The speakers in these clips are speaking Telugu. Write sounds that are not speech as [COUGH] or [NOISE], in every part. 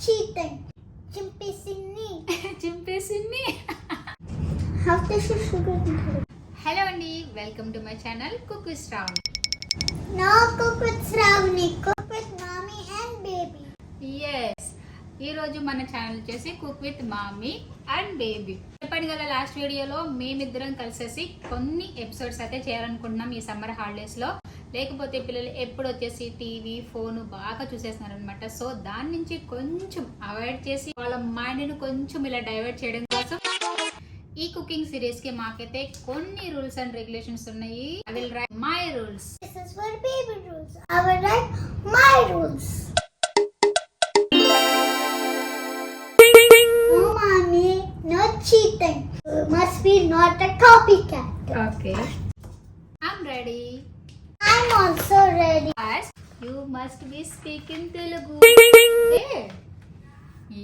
cheating. చింపేసింది చింపేసింది హలో అండి welcome to my channel cook with Shravan no cook with Shravani cook with mommy and baby yes ఈ రోజు మన ఛానల్ వచ్చేసి cook with mommy and baby చెప్పండి కదా లాస్ట్ వీడియోలో మేమిద్దరం కలిసేసి కొన్ని ఎపిసోడ్స్ అయితే చేయాలనుకుంటున్నాం ఈ సమ్మర్ హాలిడేస్లో. లేకపోతే పిల్లలు ఎప్పుడు వచ్చేసి టీవీ ఫోన్ బాగా చూసేస్తున్నారు అనమాట సో దాని నుంచి కొంచెం అవాయిడ్ చేసి వాళ్ళ మైండ్ని కొంచెం ఇలా డైవర్ట్ చేయడం కోసం ఈ కుకింగ్ సిరీస్కి మాకైతే కొన్ని రూల్స్ అండ్ రెగ్యులేషన్స్ ఉన్నాయి. I will write my rules this is for baby rules I will write my rules No cheating. Must be not a copycat. Okay you must be speaking Telugu.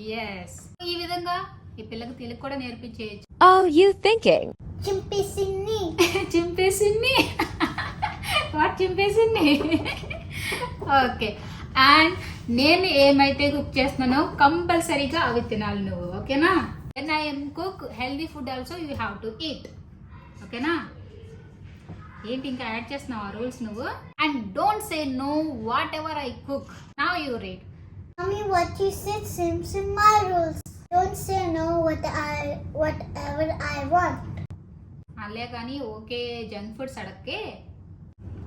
Yes. ఈ విధంగా ఈ పిల్లకి తెలుగు కూడా నేర్పించేయచ్చు. Oh, you thinking? చింపేసింది. [LAUGHS] చింపేసింది. వాట్ చింపేసింది? ఓకే అండ్ నేను ఏమైతే కుక్ చేస్తున్నానో కంపల్సరీగా అవి తినాలి నువ్వు ఓకేనా? When I am cook healthy food also you have to eat ఓకేనా ఏంటి ఇంకా యాడ్ చేస్తున్నావా రూల్స్ నువ్వు and don't say no whatever I cook నా you read Mommy, what you said seems in my rules. Don't say no what I whatever I want. అలే కానీ ఓకే జంక్ ఫుడ్స్ అడక్కే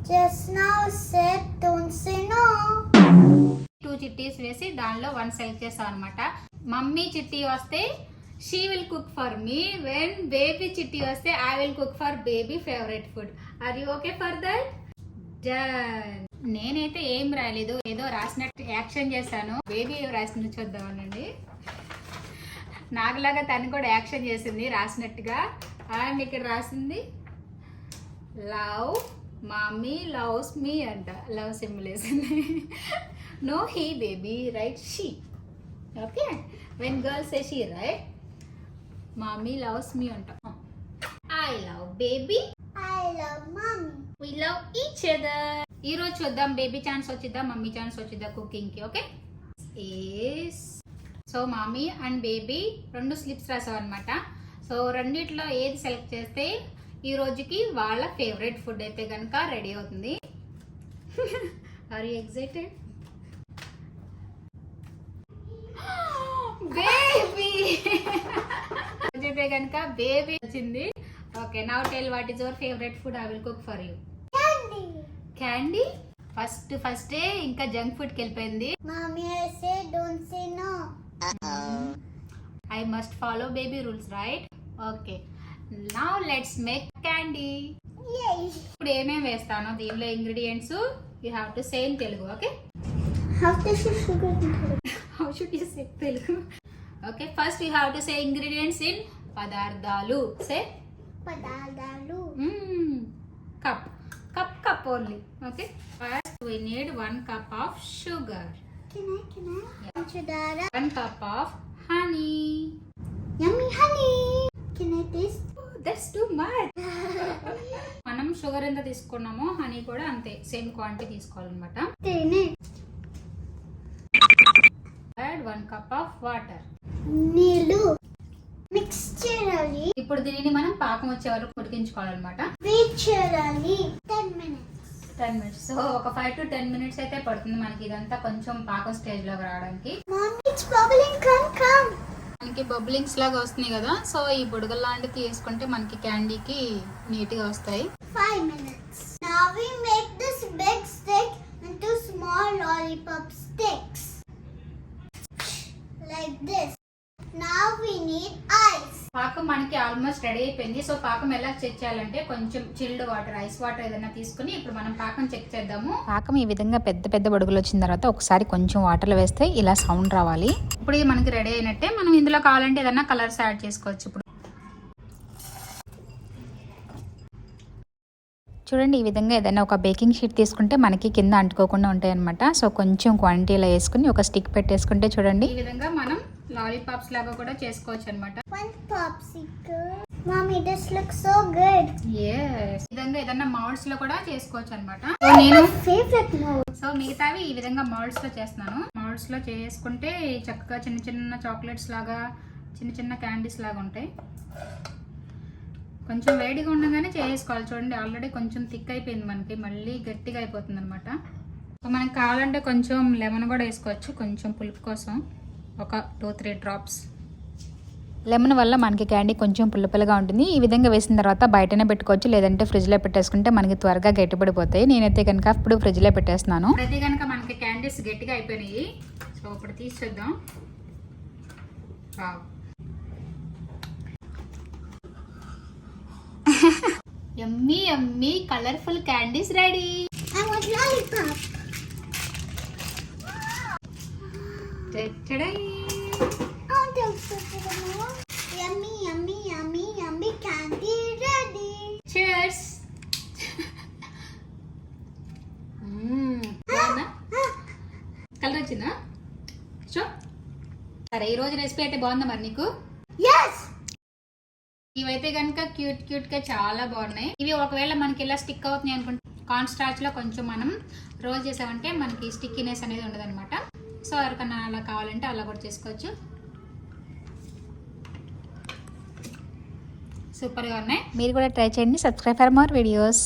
Just now said don't say no. Two చిట్టీస్ వేసి దానిలో వన్ సెలెక్ట్ చేస్తాం అనమాట మమ్మీ చిట్టి వస్తే she will cook for me when baby చిట్టి వస్తే I will cook for baby favourite food are you okay for that done నేనైతే ఏం రాయలేదు. ఏదో రాసినట్టు యాక్షన్ చేశాను. బేబీ ఏం రాసింది చూద్దామనండి నాకులాగా తను కూడా యాక్షన్ చేసింది రాసినట్టుగా. అండ్ ఇక్కడ రాసింది లవ్ మమ్మీ లవ్స్ మీ అంట. లవ్ సింబల్ వేసింది. No he baby right she okay when girls A she write mommy loves me అంట. I love baby I love mommy. We love each other ఈ రోజు చూద్దాం బేబీ ఛాన్స్ వచ్చిద్దాం మమ్మీ ఛాన్స్ వచ్చిద్దా కుకింగ్కి okay yes so mommy and baby రెండు స్లిప్స్ రాసావు అనమాట సో రెండిట్లో ఏది సెలెక్ట్ చేస్తే ఈ రోజుకి వాళ్ళ ఫేవరెట్ ఫుడ్ అయితే కనుక రెడీ అవుతుంది. ఆర్ యూ ఎక్సైటెడ్ బేబీ అయితే కనుక బేబీ వచ్చింది. Okay now tell what is your favourite food I will cook for you. Candy first ఫస్టే ఇంకా జంక్ ఫుడ్కి వెళ్ళిపోయింది. I must follow baby rules right okay now let's make candy. ఇప్పుడు ఏమేమి వేస్తానో దీనిలో ingredients you have to same Telugu okay. How should you say Telugu okay first you have to say ingredients in పదార్థాలు. Say? Padadalu. Cup. Cup cup only okay first we need one cup of sugar. One cup of honey honey. Can I taste? That's too much మనం షుగర్ ఎంత తీసుకున్నామో హనీ కూడా అంతే సేమ్ క్వాంటిటీ తీసుకోవాలన్నమాట. వన్ కప్ ఆఫ్ వాటర్ నీళ్ళు. ఇప్పుడు దీనిని మనం పాకం వచ్చే వరకు ఉడికించుకోవాలన్నమాట. టెన్ మినిట్స్ సో ఒక ఫైవ్ టు టెన్ మినిట్స్ అయితే పడుతుంది మనకి ఇదంతా కొంచెం పాకం స్టేజ్లోకి రావడానికి. మనకి బబులింగ్స్ లాగా వస్తున్నాయి కదా సో ఈ బుడగలు లాంటివి తీసుకుంటే మనకి క్యాండీకి నీట్గా వస్తాయి. Five minutes now we make this big stick into small lollipop almost ready అయిపోయింది. సో పాకం ఎలా చెక్ చేయాలంటే కొంచెం చిల్డ్ వాటర్ ఐస్ వాటర్ ఏదైనా తీసుకుని ఇప్పుడు మనం పాకం చెక్ చేద్దాము. పాకం ఈ విధంగా పెద్ద పెద్ద బొడుగులు వచ్చిన తర్వాత ఒకసారి కొంచెం వాటర్లో వేస్తే ఇలా సౌండ్ రావాలి. ఇప్పుడు ఇది మనకి రెడీ అయినట్టే మనం ఇందులో కావాలంటే ఏదైనా కలర్స్ యాడ్ చేసుకోవచ్చు ఇప్పుడు. చూడండి ఈ విధంగా ఏదైనా ఒక బేకింగ్ షీట్ తీసుకుంటే మనకి కింద అంటుకోకుండా ఉంటాయి అనమాట సో కొంచెం క్వాంటిటీలో వేసుకుని ఒక స్టిక్ పెట్టేసుకుంటే చూడండి. ఈ విధంగా మనం లాలీపాప్స్ లాగా కూడా చేసుకోవచ్చు అనమాట విధంగా ఏదైనా మౌల్డ్స్లో కూడా చేసుకోవచ్చు అనమాట సో నేను సో మిగతావి ఈ విధంగా మౌల్డ్స్లో చేస్తున్నాను. మోడ్స్లో చేసుకుంటే చక్కగా చిన్న చిన్న చాక్లెట్స్ లాగా చిన్న చిన్న క్యాండీస్ లాగా ఉంటాయి. కొంచెం వేడిగా ఉండగానే చేసుకోవాలి. చూడండి ఆల్రెడీ కొంచెం థిక్ అయిపోయింది మనకి. మళ్ళీ గట్టిగా అయిపోతుంది అనమాట మనకి కావాలంటే కొంచెం లెమన్ కూడా వేసుకోవచ్చు. కొంచెం పులుపు కోసం. ఒక టూ త్రీ డ్రాప్స్ లెమన్ వల్ల మనకి క్యాండీ కొంచెం పుల్లపుల్లగా ఉంటుంది. ఈ విధంగా వేసిన తర్వాత బయటనే పెట్టుకోవచ్చు. లేదంటే ఫ్రిడ్జ్లో పెట్టేసుకుంటే మనకి త్వరగా గట్టిపడిపోతాయి. నేనైతే కనుక ఇప్పుడు ఫ్రిడ్జ్లో పెట్టేస్తున్నాను. ప్రతి కనుక మనకి క్యాండీస్ గట్టిగా అయిపోయినాయి. సో ఇప్పుడు తీసి చూద్దాం wow. [LAUGHS] Yummy yummy. Colourful candies ready cheers colour వచ్చిందా? చూ సరే ఈ రోజు రెసిపీ అయితే బాగుందా మరి నీకు. ఇవైతే కనుక క్యూట్ క్యూట్గా చాలా బాగున్నాయి. ఇవి ఒకవేళ మనకి ఇలా స్టిక్ అవుతున్నాయి అనుకుంటే కార్న్ స్టార్చ్లో కొంచెం మనం రోల్ చేసామంటే మనకి స్టిక్కినెస్ అనేది ఉండదు అనమాట సో ఎవరికన్నా అలా కావాలంటే అలా కూడా చేసుకోవచ్చు. సూపర్గా ఉన్నాయి. మీరు కూడా ట్రై చేయండి. Subscribe for more videos.